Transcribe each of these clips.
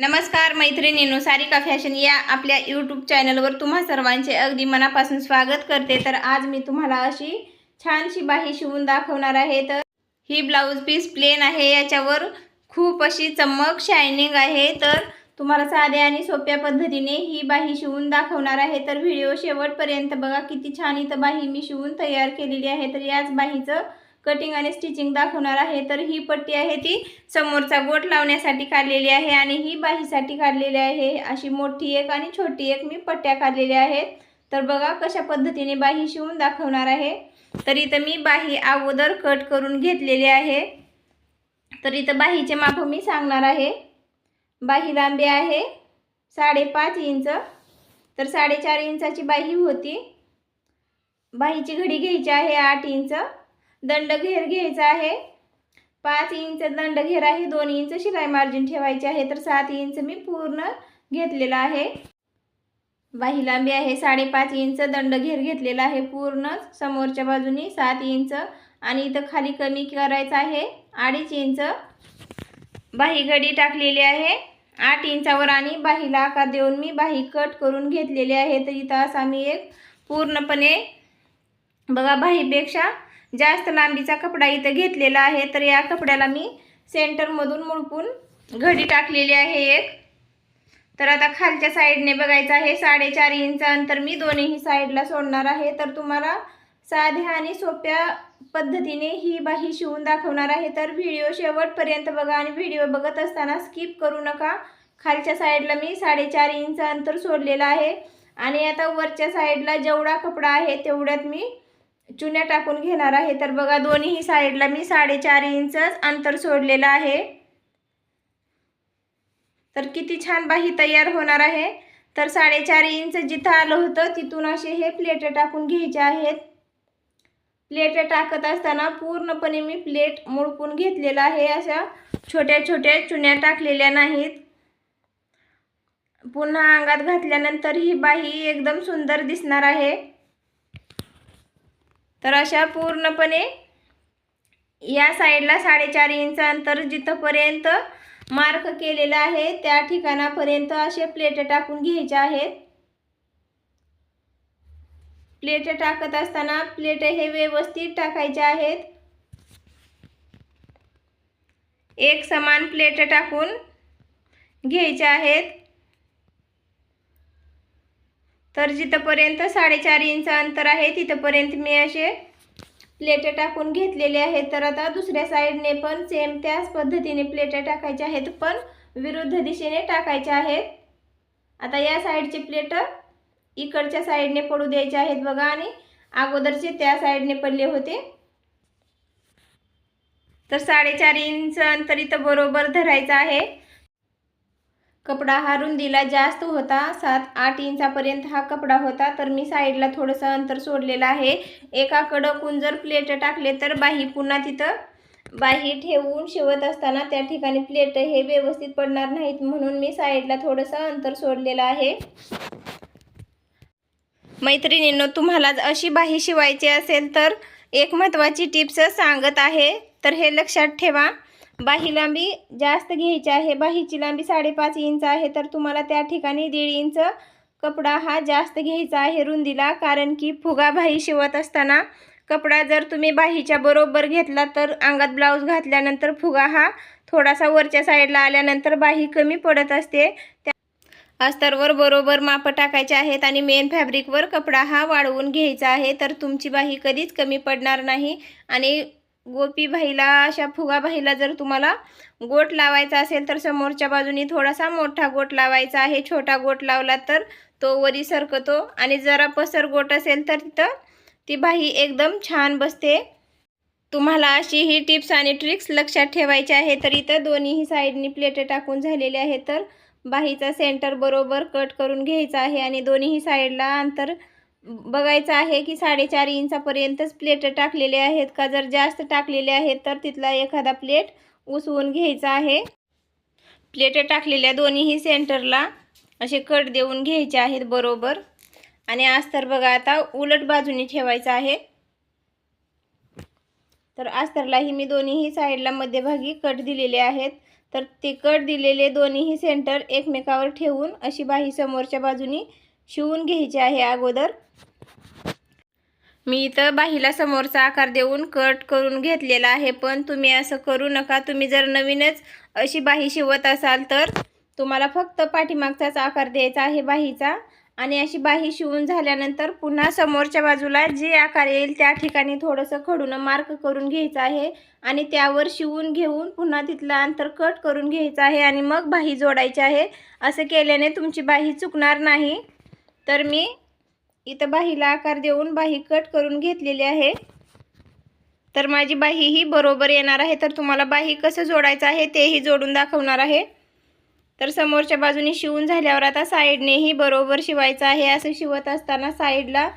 नमस्कार मैत्रिणींनो. सारिका फॅशन या आपल्या यूट्यूब चॅनलवर तुम्हा सर्वांचे अगदी मनापासून स्वागत करते. तर आज मी तुम्हाला अशी छानशी बाही शिवून दाखवणार आहे. तर ही ब्लाऊज पीस प्लेन आहे. याच्यावर खूप अशी चमक शायनिंग आहे. तर तुम्हाला साध्या आणि सोप्या पद्धतीने ही बाही शिवून दाखवणार आहे. तर व्हिडिओ शेवटपर्यंत बघा किती छान इथं बाही मी शिवून तयार केलेली आहे. तर याच बाहीचं कटिंग आणि स्टिचिंग दाखवणार आहे. तर ही पट्टी आहे ती समोरचा गोट लावण्यासाठी काढलेली आहे आणि ही बाहीसाठी काढलेली आहे. अशी मोठी एक आणि छोटी एक मी पट्ट्या काढलेल्या आहेत. तर बघा कशा पद्धतीने बाही शिवून दाखवणार आहे. तर इथं मी बाही अगोदर कट करून घेतलेली आहे. तर इथं बाहीचे माप मी सांगणार आहे. बाही लांबी आहे साडेपाच इंच. तर साडेचार इंचाची बाही होती. बाहीची घडी घ्यायची आहे आठ इंच. दंड घेर घ्यायचा आहे. पाच इंच दंड घेर आहे दोन इंच शिलाई मार्जिन ठेवायची आहे तर सात इंच मी पूर्ण घेतलेला आहे. बाही लांबी आहे साडेपाच इंच दंड घेर घेतलेला आहे पूर्ण. समोरच्या बाजूनी सात इंच आणि इथं खाली कमी करायचं आहे अडीच इंच. बाही घडी टाकलेली आहे आठ इंचावर आणि बाहीला आकार देऊन मी बाही कट करून घेतलेली आहे. तर इथं असा मी एक पूर्णपणे बघा बाहीपेक्षा जास्त लांबीचा कपडा इथं घेतलेला आहे. तर या कपड्याला मी सेंटरमधून मुडपून घडी टाकलेली आहे एक. तर आता खालच्या साईडने बघायचं आहे. साडेचार इंच अंतर मी दोन्ही साईडला सोडणार आहे. तर तुम्हाला साध्या आणि सोप्या पद्धतीने ही बाही शिवून दाखवणार आहे. तर व्हिडिओ शेवटपर्यंत बघा आणि व्हिडिओ बघत असताना स्किप करू नका. खालच्या साईडला मी साडेचार इंच अंतर सोडलेलं आहे. आणि आता वरच्या साईडला जेवढा कपडा आहे तेवढ्यात मी चुन्या टाकून घेणार आहे. तर बघा दोन्ही साईडला मी साडेचार इंचच अंतर सोडलेलं आहे. तर किती छान बाही तयार होणार आहे. तर साडेचार इंच जिथं आलं होतं तिथून असे हे प्लेट टाकून घ्यायचे आहेत. प्लेट टाकत असताना पूर्णपणे मी प्लेट मुडपून घेतलेला आहे. अशा छोट्या छोट्या चुन्या टाकलेल्या नाहीत. पुन्हा अंगात घातल्यानंतर ही बाही एकदम सुंदर दिसणार आहे. तर अशा पूर्णपणे या साईडला साडेचार इंच अंतर जिथंपर्यंत मार्क केलेलं आहे त्या ठिकाणापर्यंत असे प्लेट टाकून घ्यायचे आहेत. प्लेट टाकत असताना प्लेट हे व्यवस्थित टाकायचे आहेत. एक समान प्लेट टाकून घ्यायचे आहेत. तर जिथंपर्यंत साडेचार इंच अंतर आहे तिथंपर्यंत मी असे प्लेटं टाकून घेतलेले आहेत. तर आता दुसऱ्या साईडने पण सेम त्याच पद्धतीने प्लेटं टाकायचे आहेत पण विरुद्ध दिशेने टाकायचे आहेत. आता या साईडचे प्लेट इकडच्या साईडने पडू द्यायचे आहेत बघा आणि अगोदरचे त्या साईडने पडले होते. तर साडेचार इंच अंतर इथं बरोबर धरायचं आहे. कपडा हा रुंदीला जास्त होता. सात आठ इंचापर्यंत हा कपडा होता. तर मी साईडला थोडंसं अंतर सोडलेलं आहे. एका कडकून जर प्लेट टाकले तर बाही पुन्हा तिथं बाही ठेवून शिवत असताना त्या ठिकाणी प्लेट हे व्यवस्थित पडणार नाहीत म्हणून मी साईडला थोडंसं अंतर सोडलेलं आहे. मैत्रिणींनो तुम्हाला अशी बाही शिवायची असेल तर एक महत्त्वाची टिप्स सांगत आहे. तर हे लक्षात ठेवा. बाही लांबी जास्त घ्यायची आहे. बाहीची लांबी साडेपाच इंच आहे. तर तुम्हाला त्या ठिकाणी दीड इंच कपडा हा जास्त घ्यायचा आहे रुंदीला. कारण की फुगा बाही शिवत असताना कपडा जर तुम्ही बाहीच्या बरोबर घेतला तर अंगात ब्लाऊज घातल्यानंतर फुगा हा थोडासा वरच्या साईडला आल्यानंतर बाही कमी पडत असते. त्या अस्तरवर बरोबर माप टाकायचे आहेत आणि मेन फॅब्रिकवर कपडा हा वाढवून घ्यायचा आहे. तर तुमची बाही कधीच कमी पडणार नाही आणि गोपी भाईला अशा फुगाबाईला जर तुम्हाला गोट लावायचा असेल तर समोरच्या बाजूने थोडासा मोठा गोट लावायचा आहे. छोटा गोट लावला तर तो वरी सरकतो आणि जरा पसर गोट असेल तर तिथं ती बाही एकदम छान बसते. तुम्हाला अशी ही टिप्स आणि ट्रिक्स लक्षात ठेवायची आहे तर इथं दोन्हीही साईडनी प्लेट टाकून झालेले आहे तर बाहीचा सेंटर बरोबर कट करून घ्यायचा आहे आणि दोन्हीही साईडला अंतर बघायचं आहे की साडेचार इंचापर्यंतच प्लेट टाकलेले आहेत का? जर जास्त टाकलेले आहेत तर तिथला एखादा प्लेट उसवून घ्यायचा आहे. प्लेट टाकलेल्या दोन्हीही सेंटरला असे कट देऊन घ्यायचे आहेत बरोबर. आणि अस्तर बघा आता उलट बाजूने ठेवायचं आहे. तर अस्तरलाही मी दोन्हीही साईडला मध्यभागी कट दिलेले आहेत. तर ते कट दिलेले दोन्हीही सेंटर एकमेकावर ठेवून अशी बाही समोरच्या बाजूनी शिवून घ्यायची आहे अगोदर. मी इथं बाहीला समोरचा आकार देऊन कट करून घेतलेला आहे पण तुम्ही असं करू नका. तुम्ही जर नवीनच अशी बाही शिवत असाल तर तुम्हाला फक्त पाठीमागचाच आकार द्यायचा आहे बाहीचा. आणि अशी बाही शिवून झाल्यानंतर पुन्हा समोरच्या बाजूला जे आकार येईल त्या ठिकाणी थोडंसं खडून मार्क करून घ्यायचं आहे. आणि त्यावर शिवून घेऊन पुन्हा तिथलं अंतर कट करून घ्यायचं आहे आणि मग बाही जोडायची आहे. असं केल्याने तुमची बाही चुकणार नाही. तर मी इथं बाहीला आकार देऊन बाही कट करून घेतलेली आहे. तर माझी बाही ही बरोबर येणार आहे. तर तुम्हाला बाही कसं जोडायचं आहे तेही जोडून दाखवणार आहे. तर समोरच्या बाजूने शिवून झाल्यावर आता साईडनेही बरोबर शिवायचं आहे. असं शिवत असताना साईडला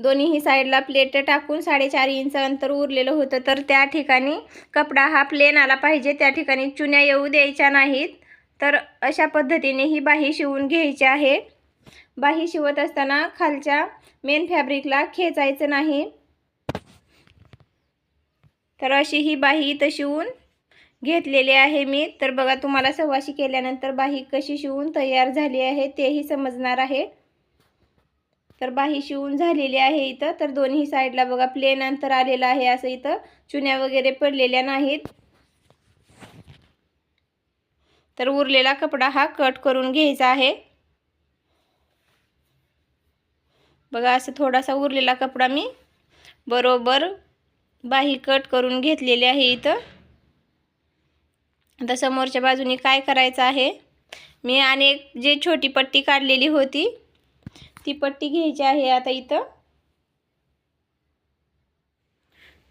दोन्हीही साईडला प्लेट टाकून साडेचार इंच अंतर उरलेलं होतं. तर त्या ठिकाणी कपडा हा प्लेन आला पाहिजे. त्या ठिकाणी चुन्या येऊ द्यायच्या नाहीत. तर अशा पद्धतीने ही बाही शिवून घ्यायची आहे. बाही शिवत असताना खालच्या मेन फॅब्रिकला खेचायचं नाही. तर अशी ही बाही इथं शिवून घेतलेली आहे मी. तर बघा तुम्हाला सव्वाशी केल्यानंतर बाही कशी शिवून तयार झाली आहे तेही समजणार आहे. तर बाही शिवून झालेली आहे इथं. तर दोन्ही साईडला बघा प्लेन अंतर आलेलं आहे असं इथं. चुन्या वगैरे पडलेल्या नाहीत. तर उरलेला कपडा हा कट करून घ्यायचा आहे. बघा असं थोडासा उरलेला कपडा मी बरोबर बाही कट करून घेतलेली आहे इथं. आता समोरच्या बाजूने काय करायचं आहे? मी अनेक जे छोटी पट्टी काढलेली होती ती पट्टी घ्यायची आहे आता इथं.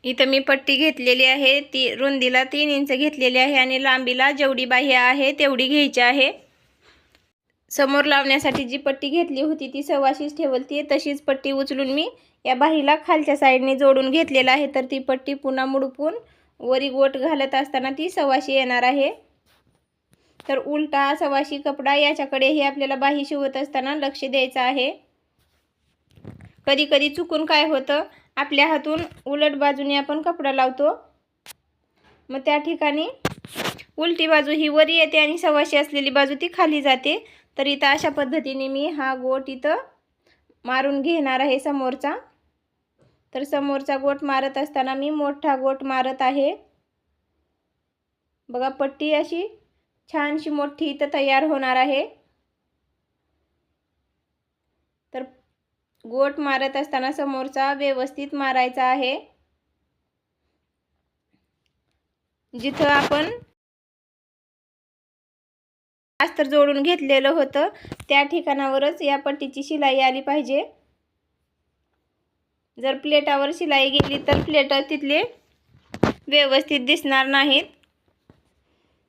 इथं मी पट्टी घेतलेली आहे ती रुंदीला तीन इंच घेतलेली आहे आणि लांबीला जेवढी बाह्य आहे तेवढी घ्यायची आहे. समोर लावण्यासाठी जी पट्टी घेतली होती ती सव्वाशीच ठेवलती तशीच पट्टी उचलून मी या बाहीला खालच्या साईडने जोडून घेतलेला आहे. तर ती पट्टी पुन्हा मुडपून वरी गोट घालत असताना ती सव्वाशी येणार आहे. तर उलटा सव्वाशी कपडा याच्याकडेही आपल्याला बाही शिवत असताना लक्ष द्यायचं आहे. कधी कधी चुकून काय होतं? आपल्या हातून उलट बाजूने आपण कपडा लावतो. मग त्या ठिकाणी उलटी बाजू ही वरी येते आणि सव्वाशी असलेली बाजू ती खाली जाते. तर इथं अशा पद्धतीने मी हा गोट इथं मारून घेणार आहे समोरचा. तर समोरचा गोट मारत असताना मी मोठा गोट मारत आहे. बघा पट्टी अशी छानशी मोठी इथं तयार होणार आहे. तर गोट मारत असताना समोरचा व्यवस्थित मारायचा आहे. जिथं आपण अस्तर जोडून घेतलेलं होतं. त्या ठिकाणावरच या पट्टीची शिलाई आली पाहिजे. जर प्लेटावर शिलाई गेली तर प्लेट तिथले व्यवस्थित दिसणार नाहीत.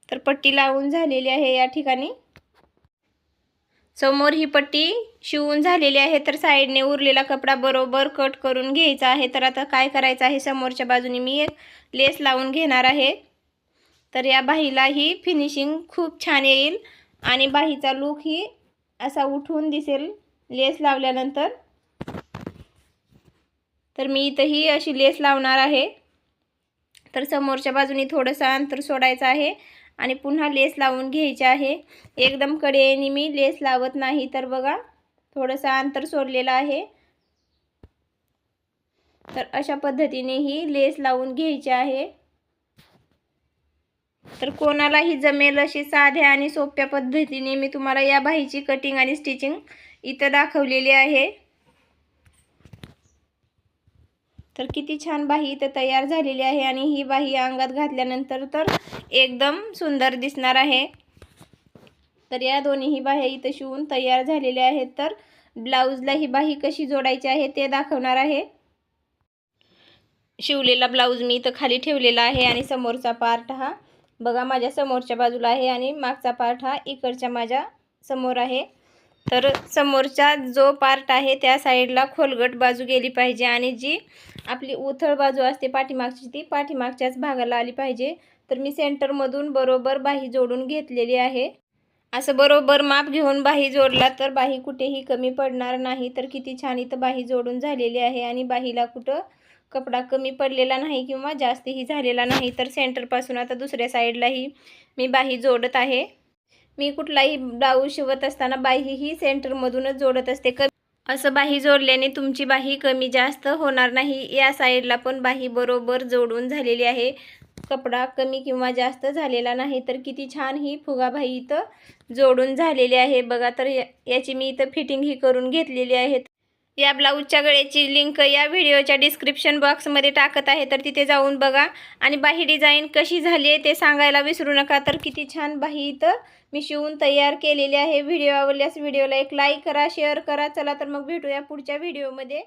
तर पट्टी लावून झालेली आहे या ठिकाणी. समोर ही पट्टी शिवून झालेली आहे तर साईडने उरलेला कपडा बरोबर कट करून घ्यायचा आहे. तर आता काय करायचं आहे? समोरच्या बाजूने मी एक लेस लावून घेणार आहे. तर या बाहीला ही फिनिशिंग खूप छान येईल. आणि बाहीचा लूक ही असा उठून दिसेल लेस लावल्यानंतर. तर मी इथंही अशी लेस लावणार आहे. तर समोरच्या बाजूने थोडंसं अंतर सोडायचं आहे आणि पुन्हा लेस लावून घ्यायचे आहे. एकदम कडेने मी लेस लावत नाही तर बघा थोडंसं अंतर सोडलेलं आहे. तर अशा पद्धतीने ही लेस लावून घ्यायची आहे. तर कोणालाही जमेल अशी साध्या आणि सोप्या पद्धतीने मी तुम्हाला या बाहीची कटिंग आणि स्टिचिंग इथं दाखवलेली आहे. तर किती छान बाही इथं तयार झालेली आहे आणि ही बाही अंगात घातल्यानंतर तर एकदम सुंदर दिसणार आहे. तर या दोन्हीही बाह्या इथं शिवून तयार झालेल्या आहेत. तर ब्लाऊजला ही बाही कशी जोडायची आहे ते दाखवणार आहे. शिवलेला ब्लाऊज मी इथं खाली ठेवलेला आहे आणि समोरचा पार्ट हा बघा माझ्या समोरच्या बाजूला आहे आणि मागचा पार्ट हा इकडच्या माझ्यासमोर आहे. तर समोरचा जो पार्ट आहे त्या साईडला खोलगट बाजू गेली पाहिजे आणि जी आपली उथळ बाजू असते पाठीमागची ती पाठीमागच्याच भागाला आली पाहिजे. तर मी सेंटरमधून बरोबर बाही जोडून घेतलेली आहे. असं बरोबर माप घेऊन बाही जोडला तर बाही कुठेही कमी पडणार नाही. तर किती छान इथं बाही जोडून झालेली आहे आणि बाहीला कुठं कपडा कमी पडलेला नाही किंवा जास्तही झालेला नाही तर सेंटरपासून आता दुसऱ्या साईडलाही मी बाही जोडत आहे. मी कुठलाही ब्लाऊज शिवत असताना बाही ही सेंटरमधूनच जोडत असते. क असं बाही जोडल्याने तुमची बाही कमी जास्त होणार नाही. या साईडला पण बाही बरोबर जोडून झालेली आहे. कपडा कमी किंवा जास्त झालेला नाही तर किती छान ही फुगाबाई इथं जोडून झालेली आहे. बघा तर या- याची मी इथं फिटिंग ही करून घेतलेली आहे. या ब्लाऊजच्या गळ्याची लिंक या व्हिडिओच्या डिस्क्रिप्शन बॉक्समध्ये टाकत आहे तर तिथे जाऊन बघा. आणि बाही डिझाईन कशी झाली आहे ते सांगायला विसरू नका. तर किती छान बाही इथं मी शिवून तयार केलेली आहे. व्हिडिओ आवडल्यास व्हिडिओला एक लाईक करा शेअर करा. चला तर मग भेटूया पुढच्या व्हिडिओमध्ये.